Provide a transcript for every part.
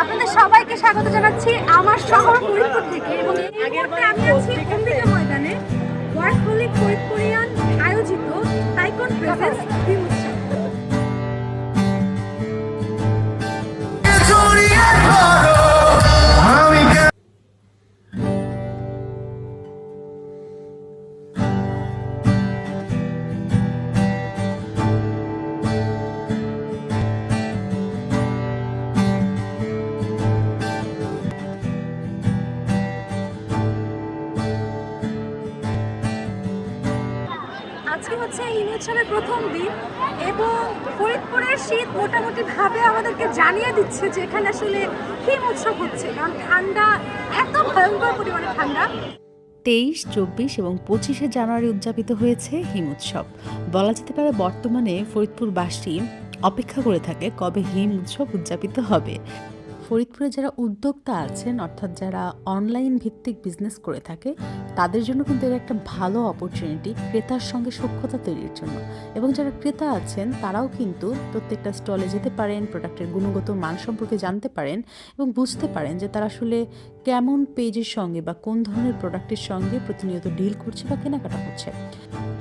আপনাদের সবাইকে স্বাগত জানাচ্ছি আমার শহর ফরিদপুর থেকে। এবং এই মুহূর্তে আমি আছি ময়দানে। ওয়ার্কহলিক ফরিদপুরিয়ান হচ্ছে এই উৎসবের প্রথম দিন এবং ফরিদপুরের শীত মোটামুটি ভাবে আমাদেরকে জানিয়ে দিচ্ছে যে এখানে আসলে হিম উৎসব হচ্ছে, কারণ ঠান্ডা, এত ভয়ঙ্কর পরিমাণে ঠান্ডা। তেইশ, চব্বিশ এবং পঁচিশে জানুয়ারি উদযাপিত হয়েছে হিম উৎসব। বলা যেতে পারে বর্তমানে ফরিদপুরবাসী অপেক্ষা করে থাকে কবে হিম উৎসব উদযাপিত হবে। ফরিদপুরে যারা উদ্যোক্তা আছেন, অর্থাৎ যারা অনলাইন ভিত্তিক বিজনেস করে থাকে, তাদের জন্য কিন্তু এর একটা ভালো অপরচুনিটি ক্রেতার সঙ্গে সখ্যতা তৈরির জন্য। এবং যারা ক্রেতা আছেন, তারাও কিন্তু প্রত্যেকটা স্টলে যেতে পারেন প্রোডাক্টের গুণগত মান সম্পর্কে জানতে পারেন এবং বুঝতে পারেন যে তারা আসলে কেমন পেজের সঙ্গে বা কোন ধরনের প্রোডাক্টের সঙ্গে প্রতিনিয়ত ডিল করছে বা কেনাকাটা করছে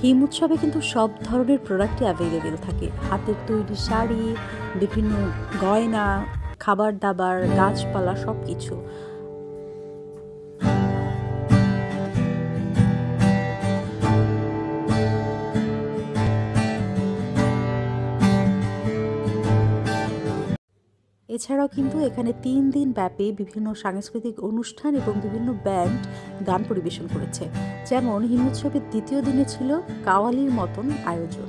হিম উৎসবে কিন্তু সব ধরনের প্রোডাক্টই অ্যাভেলেবেল থাকে। হাতের তৈরি শাড়ি, বিভিন্ন গয়না খাবার দাবার গাছপালা সব কিছু এছাড়াও কিন্তু এখানে তিন দিন ব্যাপী বিভিন্ন সাংস্কৃতিক অনুষ্ঠান এবং বিভিন্ন ব্যান্ড গান পরিবেশন করেছে। যেমন হিমোৎসবের দ্বিতীয় দিনে ছিল কাওয়ালির মতন আয়োজন।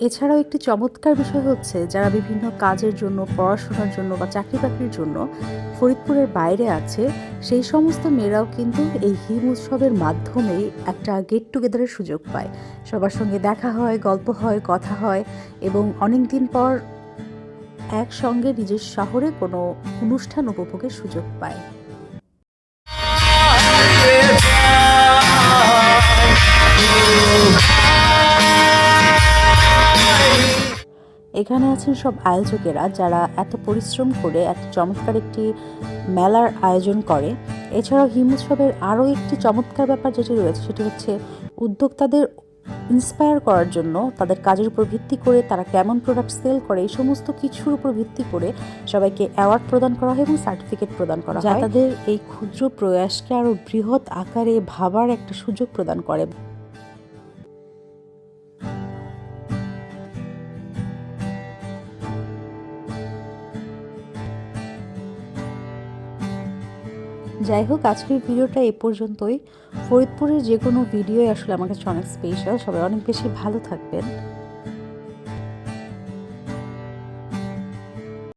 এছাড়াও একটি চমৎকার বিষয় হচ্ছে যারা বিভিন্ন কাজের জন্য, পড়াশোনার জন্য বা চাকরি বাকরির জন্য ফরিদপুরের বাইরে আছে, সেই সমস্ত মেয়েরাও কিন্তু এই হিম উৎসবের মাধ্যমেই একটা গেট টুগেদারের সুযোগ পায়। সবার সঙ্গে দেখা হয়, গল্প হয়, কথা হয় এবং অনেক দিন পর একসঙ্গে নিজের শহরে কোনো অনুষ্ঠান উপভোগের সুযোগ পায়। এখানে আছেন সব আয়োজকেরা যারা এত পরিশ্রম করে এত চমৎকার একটি মেলার আয়োজন করে। এছাড়াও হিম উৎসবের আরও একটি চমৎকার ব্যাপার যেটি রয়েছে সেটি হচ্ছে উদ্যোক্তাদের ইন্সপায়ার করার জন্য তাদের কাজের উপর ভিত্তি করে তারা কেমন প্রোডাক্ট সেল করে এই সমস্ত কিছুর উপর ভিত্তি করে সবাইকে অ্যাওয়ার্ড প্রদান করা হয় এবং সার্টিফিকেট প্রদান করা হয়। তাদের এই ক্ষুদ্র প্রয়াসকে আরও বৃহৎ আকারে ভাবার একটা সুযোগ প্রদান করে। যাই হোক আজকের ভিডিওটা এ পর্যন্তই। ফরিদপুরের যে কোনো ভিডিওই আসলে আমার কাছে অনেক স্পেশাল সবাই অনেক বেশি ভালো থাকবেন।